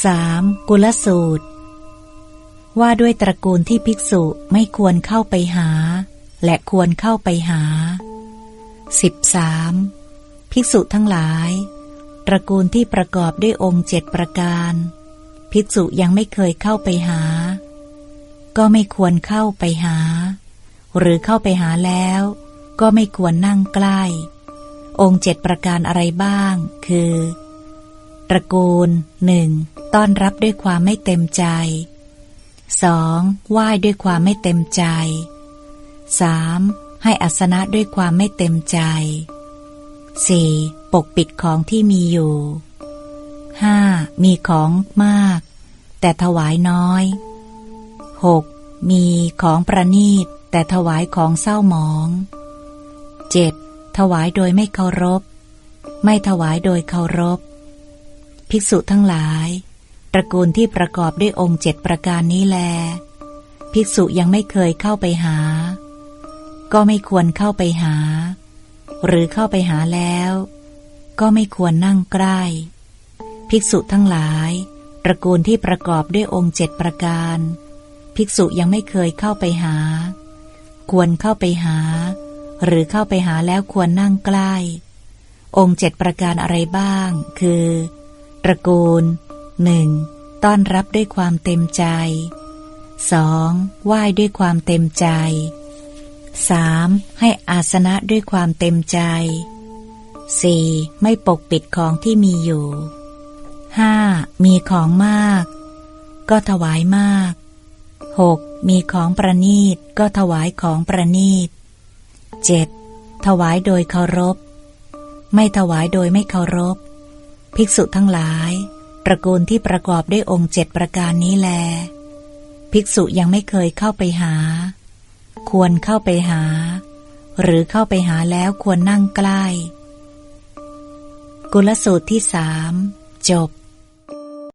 3. กุลสูตร ว่าด้วยตระกูลที่ภิกษุไม่ควรเข้าไปหา และควรเข้าไปหา 13. ภิกษุทั้งหลาย ตระกูลที่ประกอบด้วยองค์เจ็ดประการ ภิกษุยังไม่เคยเข้าไปหา ก็ไม่ควรเข้าไปหา หรือเข้าไปหาแล้ว ก็ไม่ควรนั่งใกล้ องค์เจ็ดประการอะไรบ้าง คือ ตระกูลหนึ่ง ต้อนรับด้วยความไม่เต็มใจ 2. ไหว้ด้วยความไม่เต็มใจ 3. ให้อัสนะด้วยความไม่เต็มใจ 4. ปกปิดของที่มีอยู่ 5. มีของมาก แต่ถวายน้อย 6. มีของประนีต แต่ถวายของเศร้าหมอง 7. ถวายโดยไม่เคารพ ไม่ถวายโดยเคารพ ภิกษุทั้งหลาย ตระกูลที่ประกอบด้วยองค์เจ็ดประการนี้แล ภิกษุยังไม่เคยเข้าไปหา ก็ไม่ควรเข้าไปหา หรือเข้าไปหาแล้ว ก็ไม่ควรนั่งใกล้ ภิกษุทั้งหลาย ตระกูลที่ประกอบด้วยองค์เจ็ดประการ ภิกษุยังไม่เคยเข้าไปหา ควรเข้าไปหา หรือเข้าไปหาแล้วควรนั่งใกล้ องค์เจ็ดประการอะไรบ้าง คือ ตระกูล หนึ่งต้อนรับด้วยความเต็มใจ 2. ไหว้ด้วยความเต็มใจ 3. ให้อาสนะด้วยความเต็มใจ 4. ไม่ปกปิดของที่มีอยู่ 5. มีของมาก ก็ถวายมาก 6. มีของประนีตก็ถวายของประนีต 7. ถวายโดยเคารพ ไม่ถวายโดยไม่เคารพ ภิกษุทั้งหลาย ตระกูลที่ประกอบด้วยองค์เจ็ดประการนี้แล ภิกษุยังไม่เคยเข้าไปหา ควรเข้าไปหา หรือเข้าไปหาแล้วควรนั่งใกล้ กุลสูตรที่สามจบ